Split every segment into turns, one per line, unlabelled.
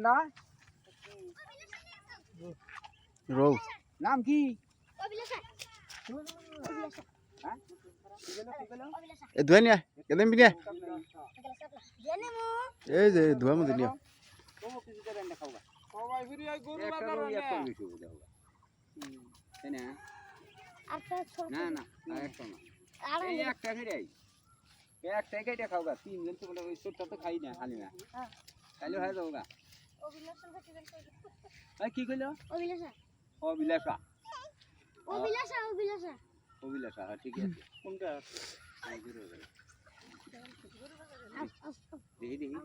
কোনটা
রৌ
নাম কি? হ্যাঁ
এ ধুয়ে নিয়ে কেদেন
জেনে
এই যে ধোয়া মধ্যে নিয়ে
না না না না একটা না এই একটা ফিরে আই এই একটা কেটে খাওয়া তিন জন তো ওই ছোটটা তো খাই না খালি না। তাহলে হয়ে যাব গা কি কইলো?
অভিলাষা।
অবিলাসা
অভিলাষা অভিলাষা।
অবিলাসা হ্যাঁ ঠিকই আছে।
কোনটা?
দেখি দেখি।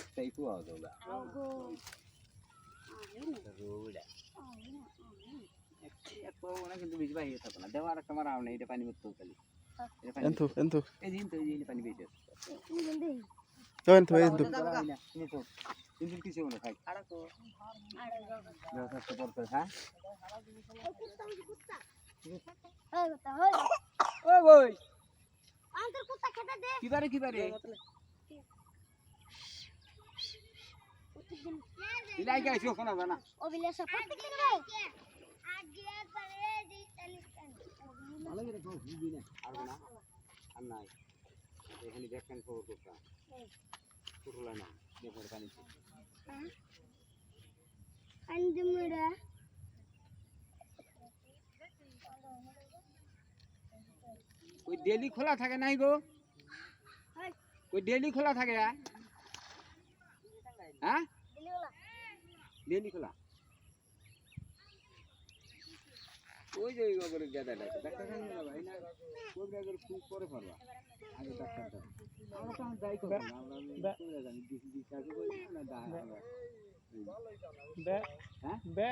একটাই কুয়া দাও এক পাবো না কিন্তু বেশি বাইরে থাকো না। দেওয়ার একটা মারাও না এটা পানি মতো খালি
এন্তু এন্তু
এই দিন তো এই পানি বেশি আছে
তুমি বন্ধু
তো এন্তু এন্তু
কিন্তু কিছু মনে খাই
আর
ব্যবস্থা করতে হ্যাঁ
কুত্তা কুত্তা এই কুত্তা হই
ও বই
আন্তর কুত্তা খেতে দে
কি বারে কি বারে
প্রত্যেকদিন
ইলাই গাইছো জানা
অভিলাষা প্রত্যেকদিন গায়
ভালো করে খাও বুঝবি না আর না আর নাই এখানে দেখেন খবর করতাম পুরোলা না দেখুন পানি
আন্দমুড়া
ওই ডেলি খোলা থাকে নাই গো? ওই ডেলি খোলা থাকে? হ্যাঁ? ডেলি খোলা। ওই যে ওই করে গাদাটা ডাক্তার খান না ভাই না? ওই গাদার খুব পরে পারবা আগে ডাক্তার আমরা তো যাই করব আমরা জানি দিছি দিছি কাজ করি না দা
বে
হ্যাঁ?
বে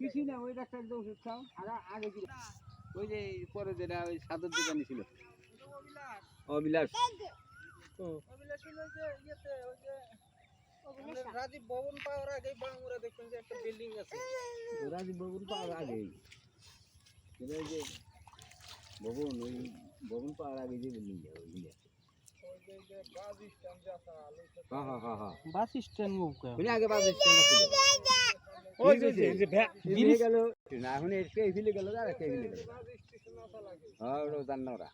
কিছু না ওই ডাক্তার তো ওষুধ খাও আগে আগে কি ওই যে পরে যেটা ওই সাদর দোকানি ছিল। অবিলাস
ও। রাজীব ভবন পাওয়ার আগে বাংলা দেখবেন যে একটা বিল্ডিং আছে।
রাজীব ভবন পাওয়ার আগেই। এটা ওই যে ভবন ওই ভবন পাওয়ার আগে যে বিল্ডিং ওই
বাস স্ট্যান্ড
আগে বাস স্ট্যান্ড ছিল।
ওই যে যে যে
গেল। না এখন এই ফিরে গেল আর কে ফিরে গেল। হ্যাঁ ওটা